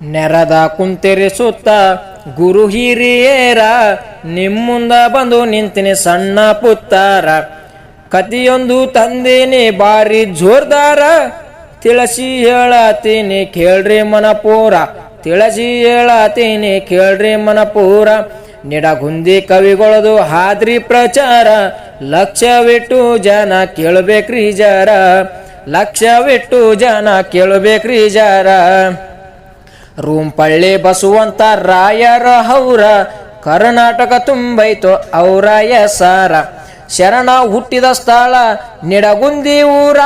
ನೆರದ ಕುಂತಿರಿಸುತ್ತ ಗುರು ಹಿರಿಯೇರ, ನಿಮ್ಮುಂದ ಬಂದು ನಿಂತಿನಿ ಸಣ್ಣ ಪುತ್ತಾರ. ಕತಿಯೊಂದು ತಂದೇನಿ ಬಾರಿ ಜೋರ್ದಾರ, ತಿಳಸಿ ಹೇಳತೀನಿ ಕೇಳ್ರಿ ಮನಪೂರ. ತಿಳಸಿ ಹೇಳತೀನಿ ಕೇಳ್ರಿ ಮನಪೂರ. ನಿಡಗುಂದಿ ಕವಿಗಳದು ಹಾದ್ರಿ ಪ್ರಚಾರ ಲಕ್ಷವಿಟ್ಟು ಜನ ಕೇಳಬೇಕ್ರಿ ಜರ. ಲಕ್ಷವಿಟ್ಟು ಜನ ಕೇಳಬೇಕ್ರಿ ಜರ. ರೂಂಪಳ್ಳಿ ಬಸುವಂತ ರಾಯರ ಹೌರ, ಕರ್ನಾಟಕ ತುಂಬೈತು ಅವರ ಸಾರ. ಶರಣ ಹುಟ್ಟಿದ ಸ್ಥಳ ನಿಡಗುಂದಿ ಊರ,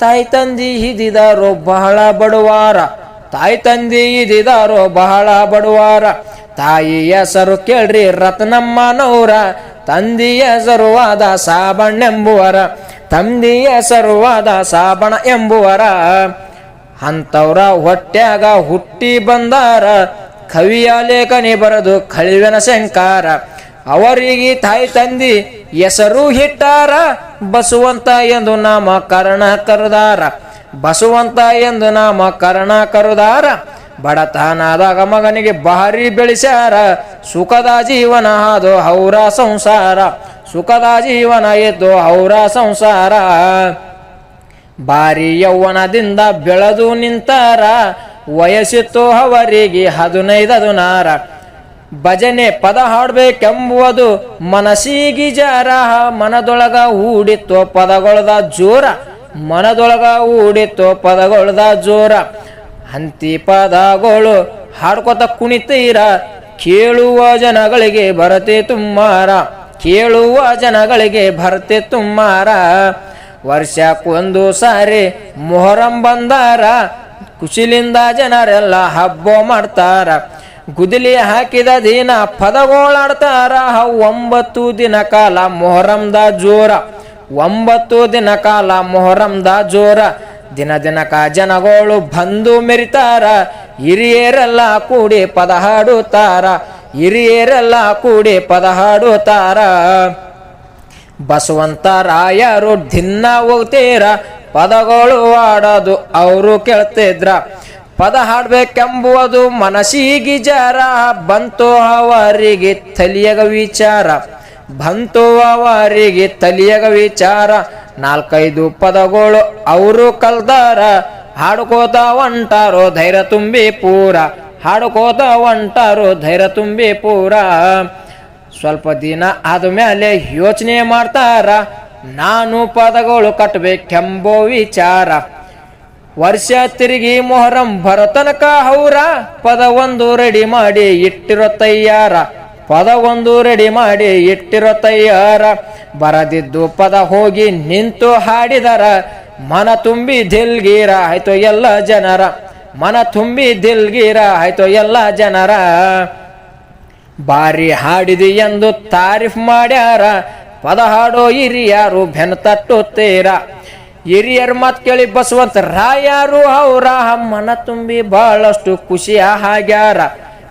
ತಾಯಿ ತಂದಿ ಹಿದಿದಾರೋ ಬಹಳ ಬಡವಾರ. ತಾಯಿ ತಂದಿ ಇದಿದಾರೋ ಬಹಳ ಬಡವಾರ. ತಾಯಿ ಹೆಸರು ಕೇಳ್ರಿ ರತ್ನಮ್ಮನವರ ತಂದಿ ಹೆಸರುವಾದ ಸಾಬಣ್ಣೆಂಬುವರ. ತಂದಿ ಹೆಸರುವಾದ ಸಾಬಣ ಎಂಬುವರ. ಅಂಥವ್ರ ಹೊಟ್ಯಾಗ ಹುಟ್ಟಿ ಬಂದಾರ, ಕವಿಯ ಲೇಖನಿ ಬರೆದು ಕಳಿವೆನ ಶಂಕಾರ. ಅವರಿಗೆ ತಾಯಿ ತಂದಿ ಹೆಸರು ಹಿಟ್ಟಾರ, ಬಸುವಂತ ಎಂದು ನಾಮ ಕರ್ಣ ಕರುದಾರ. ಬಸುವಂತ ಎಂದು ನಾಮ ಕರ್ಣ ಕರುದಾರ. ಬಡತನದಾಗ ಮಗನಿಗೆ ಭಾರಿ ಬೆಳೆಸ್ಯಾರ, ಸುಖದ ಜೀವನ ಅದು ಹೌರ ಸಂಸಾರ. ಸುಖದ ಜೀವನ ಎದ್ದು ಹೌರ ಸಂಸಾರ. ಬಾರಿ ಯೌವನದಿಂದ ಬೆಳೆದು ನಿಂತಾರ. ವಯಸ್ಸಿತ್ತು ಅವರಿಗೆ ಹದಿನೈದು ನಾರ. ಭಜನೆ ಪದ ಹಾಡ್ಬೇಕೆಂಬುವುದು ಮನಸ್ಸಿಗೆ ಜಾರ. ಮನದೊಳಗ ಹೂಡಿತ್ತು ಪದಗೊಳದ ಜೋರ. ಮನದೊಳಗ ಹೂಡಿತ್ತು ಪದಗೊಳದ ಜೋರ. ಹಂತಿ ಪದಗಳು ಹಾಡ್ಕೊತ ಕುಣಿತೀರ. ಕೇಳುವ ಜನಗಳಿಗೆ ಬರತೆ ತುಮ್ಮಾರ ಕೇಳುವ ಜನಗಳಿಗೆ ಬರತೆ ತುಮ್ಮಾರ ವರ್ಷಕ್ಕೊಂದು ಸಾರಿ ಮೊಹರಂ ಬಂದಾರ. ಖುಷಿಲಿಂದ ಜನರೆಲ್ಲ ಹಬ್ಬ ಮಾಡ್ತಾರ. ಗುದಿಲಿ ಹಾಕಿದ ದಿನ ಪದಗೋಳಾಡ್ತಾರ. ಒಂಬತ್ತು ದಿನ ಕಾಲ ಮೊಹರಂದ ಜೋರ. ಒಂಬತ್ತು ದಿನ ಕಾಲ ಮೊಹರಂದ ಜೋರ. ದಿನ ದಿನಕ ಜನಗಳು ಬಂದು ಮೆರಿತಾರ. ಹಿರಿಯರೆಲ್ಲ ಕೂಡಿ ಪದ ಹಾಡುತ್ತಾರ ಹಿರಿಯರೆಲ್ಲ ಕೂಡಿ ಪದ ಹಾಡುತ್ತಾರ ಬಸವಂತ ರಾಯರು ದಿನ ಹೋಗ್ತೀರ? ಪದಗಳು ಆಡೋದು ಅವರು ಕೇಳ್ತಿದ್ರ. ಪದ ಹಾಡ್ಬೇಕೆಂಬುವುದು ಮನಸ್ಸಿಗೆ ಜರ ಬಂತು ಅವರಿಗೆ ತಲಿಯಗ ವಿಚಾರ. ಬಂತು ಅವರಿಗೆ ತಲಿಯಗ ವಿಚಾರ. ನಾಲ್ಕೈದು ಪದಗಳು ಅವರು ಕಲ್ದಾರ. ಹಾಡ್ಕೋತ ಒಂಟಾರೋ ಧೈರ್ಯ ತುಂಬಿ ಪೂರ. ಹಾಡ್ಕೋತ ಒಂಟಾರೋ ಧೈರ್ಯ ತುಂಬಿ ಪೂರ. ಸ್ವಲ್ಪ ದಿನ ಆದ್ಮೇಲೆ ಯೋಚನೆ ಮಾಡ್ತಾರ, ನಾನು ಪದಗಳು ಕಟ್ಟಬೇಕೆಂಬೋ ವಿಚಾರ. ವರ್ಷ ತಿರುಗಿ ಮೊಹರಂ ಬರತನಕ ಹೌರ, ಪದ ಒಂದು ರೆಡಿ ಮಾಡಿ ಇಟ್ಟಿರೋ ತಯ್ಯಾರ ಪದ ಒಂದು ರೆಡಿ ಮಾಡಿ ಇಟ್ಟಿರೋ ತಯ್ಯಾರ ಬರದಿದ್ದು ಪದ ಹೋಗಿ ನಿಂತು ಹಾಡಿದರ, ಮನ ತುಂಬಿ ದಿಲ್ಗೀರ ಆಯ್ತು ಎಲ್ಲ ಜನರ. ಮನ ತುಂಬಿ ದಿಲ್ಗೀರ ಆಯ್ತು ಎಲ್ಲ ಜನರ. ಬಾರಿ ಹಾಡಿದಿ ಎಂದು ತಾರೀಫ್ ಮಾಡ್ಯಾರ. ಪದ ಹಾಡೋ ಹಿರಿಯಾರು ಬೆನ್ ತಟ್ಟುತ್ತೀರ. ಹಿರಿಯರ್ ಮಾತು ಕೇಳಿ ಬಸವಂತ ರಾಯಾರು ಅವರ ಮನ ತುಂಬಿ ಬಹಳಷ್ಟು ಖುಷಿಯ ಹಾಗ್ಯಾರ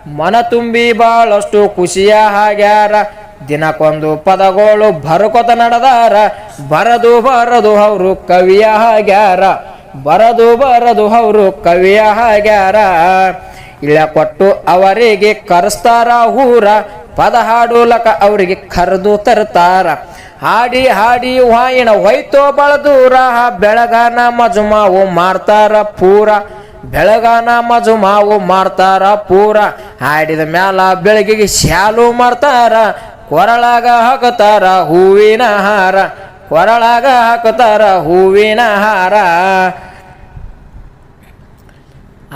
ಮನ ತುಂಬಿ ಬಹಳಷ್ಟು ಖುಷಿಯ ಹಾಗ್ಯಾರ ದಿನಕ್ಕೊಂದು ಪದಗಳು ಬರಕೊತ ನಡೆದಾರ. ಬರದು ಬರದು ಅವರು ಕವಿಯ ಹಾಗ್ಯಾರ ಬರದು ಬರದು ಅವರು ಕವಿಯ ಹಾಗ್ಯಾರ ಇಳ ಕೊಟ್ಟು ಅವರಿಗೆ ಕರೆಸ್ತಾರ ಊರ ಪದ ಹಾಡೋಲಕ ಅವರಿಗೆ ಕರೆದು ತರ್ತಾರ ಹಾಡಿ ಹಾಡಿ ವಾಯಿನ ಹೊಯ್ತೋ ಬಳದೂರ ಬೆಳಗಾನ ಮಜುಮಾವು ಮಾಡ್ತಾರ ಪೂರ. ಬೆಳಗಾನ ಮಜುಮಾವು ಮಾಡ್ತಾರ ಪೂರ. ಹಾಡಿದ ಮ್ಯಾಲ ಬೆಳಗಿಗೆ ಶಾಲು ಮಾಡ್ತಾರ ಕೊರಳಾಗ ಹಾಕತಾರ ಹೂವಿನ ಹಾರ. ಕೊರಳಾಗ ಹಾಕತಾರ ಹೂವಿನ ಹಾರ.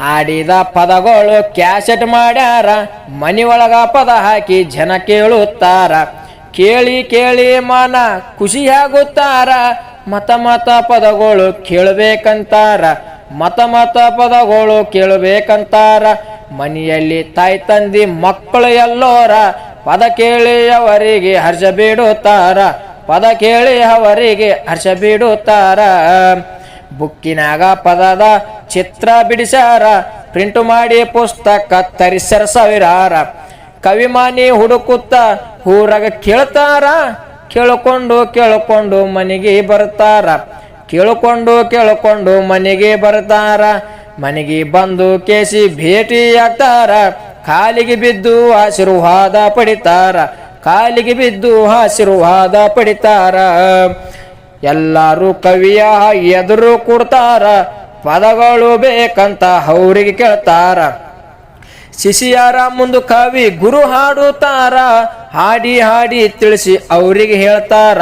ಆಡಿದ ಪದಗಳು ಕ್ಯಾಸೆಟ್ ಮಾಡ್ಯಾರ ಮನಿಯೊಳಗ ಪದ ಹಾಕಿ ಜನ ಕೇಳುತ್ತಾರ. ಕೇಳಿ ಕೇಳಿ ಮನ ಖುಷಿಯಾಗುತ್ತಾರ ಮತ ಮತ ಪದಗಳು ಕೇಳಬೇಕಂತಾರ. ಮತ ಮತ ಪದಗಳು ಕೇಳಬೇಕಂತಾರ. ಮನೆಯಲ್ಲಿ ತಾಯಿ ತಂದಿ ಮಕ್ಕಳು ಎಲ್ಲೋರ, ಪದ ಕೇಳಿ ಅವರಿಗೆ ಹರ್ಷ ಬಿಡುತ್ತಾರ. ಪದ ಕೇಳಿ ಅವರಿಗೆ ಹರ್ಷ ಬಿಡುತ್ತಾರ. ಬುಕ್ಕಿನಾಗ ಪದದ ಚಿತ್ರ ಬಿಡಿಸ್ಯಾರ. ಪ್ರಿಂಟ್ ಮಾಡಿ ಪುಸ್ತಕ ತರಿಸರ ಸಾವಿರಾರ. ಕವಿಮಾನಿ ಹುಡುಕುತ್ತ ಊರಾಗ ಕೇಳ್ತಾರ. ಕೇಳಿಕೊಂಡು ಕೇಳಿಕೊಂಡು ಮನೆಗೆ ಬರ್ತಾರ. ಕೇಳಿಕೊಂಡು ಕೇಳಿಕೊಂಡು ಮನೆಗೆ ಬರ್ತಾರ. ಮನೆಗೆ ಬಂದು ಕೇಸಿ ಭೇಟಿಯಾಗ್ತಾರ ಕಾಲಿಗೆ ಬಿದ್ದು ಆಶೀರ್ವಾದ ಪಡಿತಾರ. ಕಾಲಿಗೆ ಬಿದ್ದು ಆಶೀರ್ವಾದ ಪಡಿತಾರ. ಎಲ್ಲರೂ ಕವಿಯ ಎದುರು ಕೊಡ್ತಾರ. ಪದಗಳು ಬೇಕಂತ ಅವ್ರಿಗೆ ಕೇಳ್ತಾರ. ಶಿಶಿಯಾರ ಮುಂದು ಕವಿ ಗುರು ಹಾಡುತ್ತಾರ. ಹಾಡಿ ಹಾಡಿ ತಿಳಿಸಿ ಅವರಿಗೆ ಹೇಳ್ತಾರ.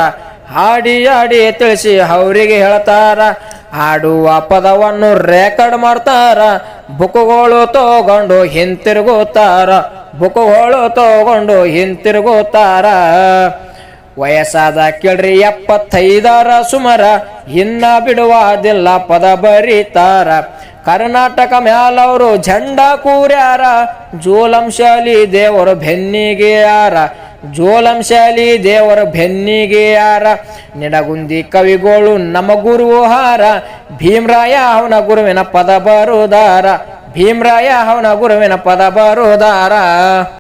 ಹಾಡಿ ಹಾಡಿ ತಿಳಿಸಿ ಅವರಿಗೆ ಹೇಳ್ತಾರ. ಹಾಡುವ ಪದವನ್ನು ರೆಕಾರ್ಡ್ ಮಾಡ್ತಾರ. ಬುಕ್ಗಳು ತಗೊಂಡು ಹಿಂತಿರುಗುತ್ತಾರ. ಬುಕ್ಗಳು ತಗೊಂಡು ಹಿಂತಿರುಗುತ್ತಾರ. ವಯಸ್ಸಾದ ಕೇಳ್ರಿ ಎಪ್ಪತ್ತೈದರ ಸುಮರ, ಇನ್ನ ಬಿಡುವಾದಿಲ್ಲ ಪದ ಬರೀತಾರ. ಕರ್ನಾಟಕ ಮ್ಯಾಲವರು ಝಂಡ ಕೂರ್ಯಾರ ಜೋಲಂಶಾಲಿ ದೇವರು ಬೆನ್ನಿಗೆಯಾರ ಜೋಲಂಶಾಲಿ ದೇವರ ಬೆನ್ನಿಗೆ ಯಾರ. ನಿಡಗುಂದಿ ಕವಿಗಳು ನಮ್ಮ ಗುರುಹಾರ ಭೀಮರಾಯ ಅವನ ಗುರುವಿನ ಪದ ಬರುದಾರ. ಭೀಮರಾಯ ಅವನ ಗುರುವಿನ ಪದ ಬರುದಾರ.